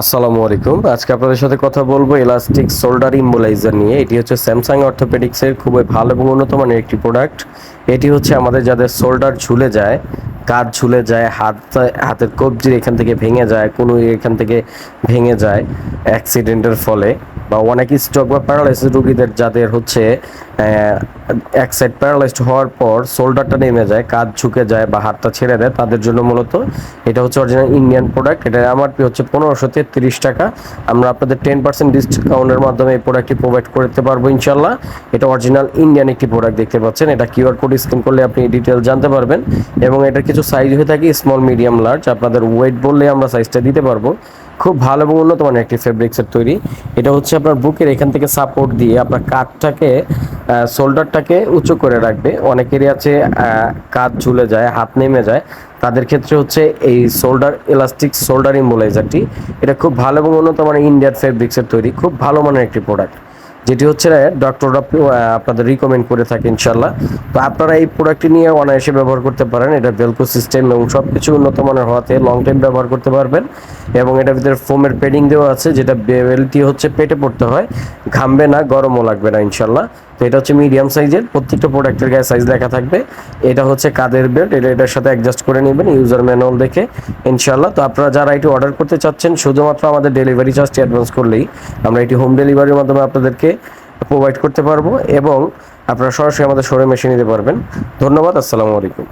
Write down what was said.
আসসালামু আলাইকুম। আজকে আপনাদের সাথে কথা বলব ইলাস্টিক সোল্ডার ইম্বোলাইজার নিয়ে। এটি হচ্ছে স্যামসাং অর্থোপেডিক্সের খুবই ভালো এবং উন্নত মানের একটি প্রোডাক্ট এটি হচ্ছে আমাদের যাদের সোল্ডার ঝুলে যায়, কাঁধ ঝুলে যায়, হাত, হাতের কবজির এখান থেকে ভেঙে যায়, কোনো এখান থেকে ভেঙে যায় অ্যাক্সিডেন্টের ফলে। বা অনেক স্ট্রোক বা প্যারালাইসিস রোগীদের যাদের হচ্ছে এক সাইড প্যারালাইজড হওয়ার পর শোল্ডারটা নেমে যায়, কাঁধ ঝুঁকে যায় বা হাতটা ছেড়ে দেয়, তাদের জন্য মূলত এটা হচ্ছে অরিজিনাল ইন্ডিয়ান প্রোডাক্ট এটা এমআরপি হচ্ছে পনেরোশো তেত্রিশ টাকা। আমরা আপনাদের টেন পার্সেন্ট ডিসকাউন্টের মাধ্যমে এই প্রোডাক্টটি প্রোভাইড করতে পারব ইনশাল্লাহ। এটা অরিজিনাল ইন্ডিয়ান একটি প্রোডাক্ট দেখতে পাচ্ছেন। এটা কিউআর কোড স্ক্যান করলে আপনি ডিটেল জানতে পারবেন। এবং এটার কিছু সাইজ হয়ে থাকে স্মল মিডিয়াম লার্জ আপনাদের ওয়েট বললে আমরা সাইজটা দিতে পারব। খুব ভালো এবং উন্নত মানের একটি ফেব্রিক্সের তৈরি। এটা হচ্ছে আপনার বুকের এখান থেকে সাপোর্ট দিয়ে আপনার কাঠটাকে শোল্ডারটাকে উঁচু করে রাখবে। অনেকেরই আছে কাঁধ ঝুলে যায়, হাত নেমে যায়। তাদের ক্ষেত্রে হচ্ছে এই শোল্ডার এলাস্টিক শোল্ডার ইম্বোলাইজারটি এটা খুব ভালো এবং উন্নত মানের ইন্ডিয়ার ফেব্রিক্সের তৈরি। খুব ভালো মানের একটি প্রোডাক্ট যেটি হচ্ছে ডক্টররা আপনাদের রিকমেন্ড করে থাকে ইনশাল্লাহ তো আপনারা এই প্রোডাক্টটি নিয়ে অনায়াসে ব্যবহার করতে পারেন। এটা ভেলকো সিস্টেম এবং সব কিছু উন্নত মানের হওয়াতে লং টাইম ব্যবহার করতে পারবেন। এবং এটার ভিতরে ফোমের পেডিং দেওয়া আছে, যেটা বেলটি হচ্ছে পেটে পড়তে হয়। ঘামবে না, গরমও লাগবে না ইনশাল্লাহ তো এটা হচ্ছে মিডিয়াম সাইজের প্রত্যেকটা প্রোডাক্টের গায়ে সাইজ লেখা থাকবে। এটা হচ্ছে কাদের বেল্ট এটা এটার সাথে অ্যাডজাস্ট করে নেবেন ইউজার ম্যানুয়াল দেখে ইনশাল্লাহ তো আপনারা যারা এটি অর্ডার করতে চাচ্ছেন, শুধুমাত্র আমাদের ডেলিভারি চার্জটি অ্যাডভান্স করলেই আমরা এটি হোম ডেলিভারির মাধ্যমে আপনাদেরকে প্রোভাইড করতে পারব এবং আপনারা সরাসরি আমাদের শোরুমে এসে নিতে পারবেন। ধন্যবাদ, আসসালামু আলাইকুম।